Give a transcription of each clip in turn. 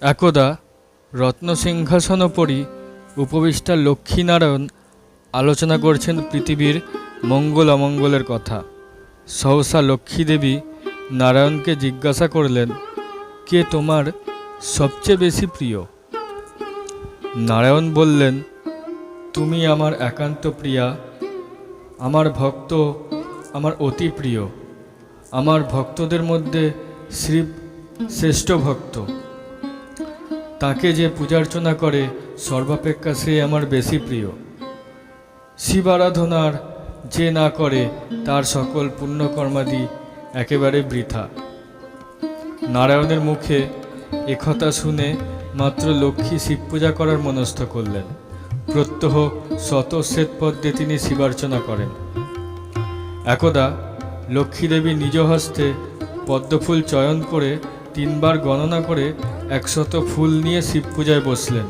একদা রত্নসিংহাসনোপরি উপবিষ্টা লক্ষ্মীনারায়ণ আলোচনা করছেন পৃথিবীর মঙ্গল অমঙ্গলের কথা। সহসা লক্ষ্মীদেবী নারায়ণকে জিজ্ঞাসা করলেন, কে তোমার সবচেয়ে বেশি প্রিয়? নারায়ণ বললেন, তুমি আমার একান্ত প্রিয়া, আমার ভক্ত, আমার অতি প্রিয়। আমার ভক্তদের মধ্যে শ্রী শ্রেষ্ঠ ভক্ত। তাকে যে পূজার্চনা করে সর্বাপেক্ষা সে আমার বেশি প্রিয়। শিব আরাধনার যে না করে, তার সকল পুণ্যকর্মাদি একেবারে বৃথা। নারায়ণের মুখে একথা শুনে মাত্র লক্ষ্মী শিব পূজা করার মনস্থ করলেন। প্রত্যহ শতশ্বেত পদ্মে তিনি শিবার্চনা করেন। একদা লক্ষ্মীদেবী নিজ হস্তে পদ্মফুল চয়ন করে তিনবার গণনা করে একশত ফুল নিয়ে শিব পূজায় বসলেন।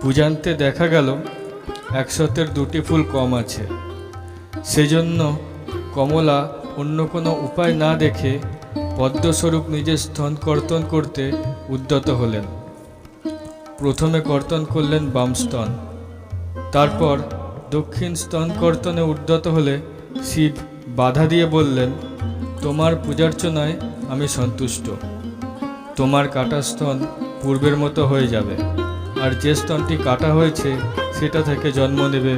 পূজান্তে দেখা গেল, একশতের দুটি ফুল কম আছে। সেজন্য কমলা অন্য কোনো উপায় না দেখে পদ্মস্বরূপ নিজের স্তন কর্তন করতে উদ্যত হলেন। প্রথমে কর্তন করলেন বাম স্তন। তারপর দক্ষিণ স্তন কর্তনে উদ্যত হলে শিব বাধা দিয়ে বললেন, তোমার পূজার্চনায় আমি সন্তুষ্ট। তোমার কাটা স্তন পূর্বের মতো হয়ে যাবে। আর যে স্তনটি কাটা হয়েছে, সেটা থেকে জন্ম নেবে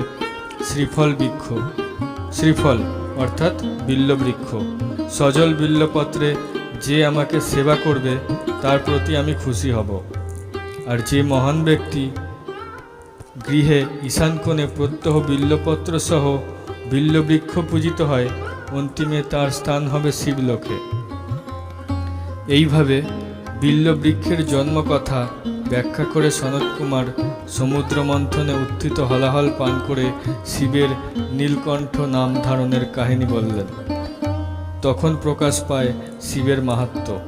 শ্রীফল বৃক্ষ। শ্রীফল অর্থাৎ বিল্লবৃক্ষ। সজল বিল্লপত্রে যে আমাকে সেবা করবে, তার প্রতি আমি খুশি হব। আর যে মহান ব্যক্তি গৃহে ঈশান কোণে প্রত্যহ বিল্লপত্র সহ বিল্লবৃক্ষ পূজিত হয়, অন্তিমে তার স্থান হবে শিবলোকে। এইভাবে বিল্লবৃক্ষের জন্মকথা ব্যাখ্যা করে সনত কুমার সমুদ্র মন্থনে উত্থিত হলাহল পান করে শিবের নীলকণ্ঠ নাম ধারণের কাহিনী বললেন। তখন প্রকাশ পায় শিবের মাহাত্ম্য